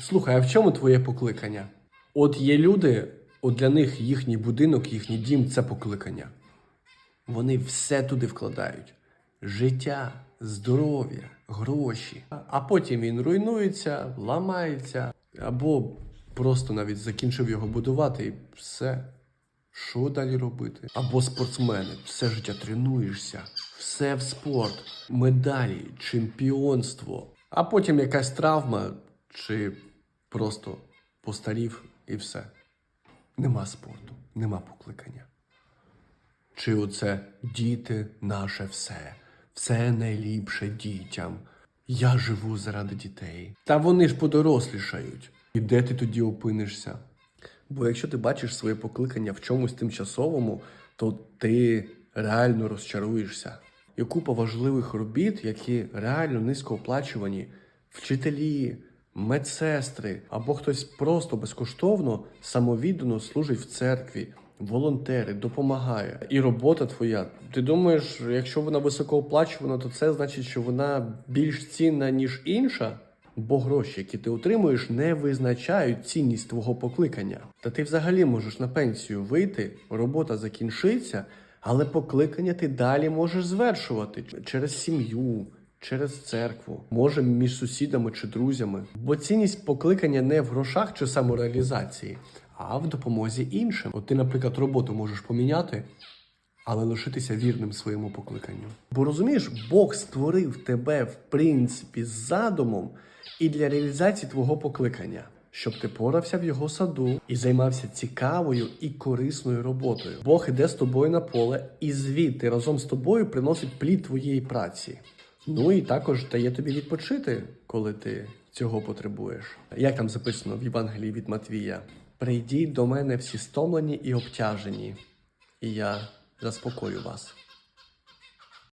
Слухай, а в чому твоє покликання? От є люди, от для них їхній будинок, їхній дім це покликання. Вони все туди вкладають: життя, здоров'я, гроші. А потім він руйнується, ламається, або просто навіть закінчив його будувати і все. Що далі робити? Або спортсмени, все життя тренуєшся, все в спорт, медалі, чемпіонство, а потім якась травма, чи просто постарів і все. Нема спорту, нема покликання. Чи оце діти наше все, все найліпше дітям. Я живу заради дітей. Та вони ж подорослішають. І де ти тоді опинишся? Бо якщо ти бачиш своє покликання в чомусь тимчасовому, то ти реально розчаруєшся. Є купа важливих робіт, які реально низькооплачувані. Вчителі, медсестри або хтось просто безкоштовно самовіддано служить в церкві, волонтери, допомагає. І робота твоя. Ти думаєш, якщо вона високооплачувана, то це значить, що вона більш цінна, ніж інша? Бо гроші, які ти отримуєш, не визначають цінність твого покликання. Та ти взагалі можеш на пенсію вийти, робота закінчиться, але покликання ти далі можеш звершувати через сім'ю, через церкву, може між сусідами чи друзями. Бо цінність покликання не в грошах чи самореалізації, а в допомозі іншим. От ти, наприклад, роботу можеш поміняти, але лишитися вірним своєму покликанню. Бо розумієш, Бог створив тебе в принципі з задумом і для реалізації твого покликання, щоб ти порався в його саду і займався цікавою і корисною роботою. Бог іде з тобою на поле і звідти разом з тобою приносить плід твоєї праці. Ну і також дає тобі відпочити, коли ти цього потребуєш. Як там записано в Євангелії від Матвія: Прийдіть до мене всі стомлені і обтяжені, і я заспокою вас.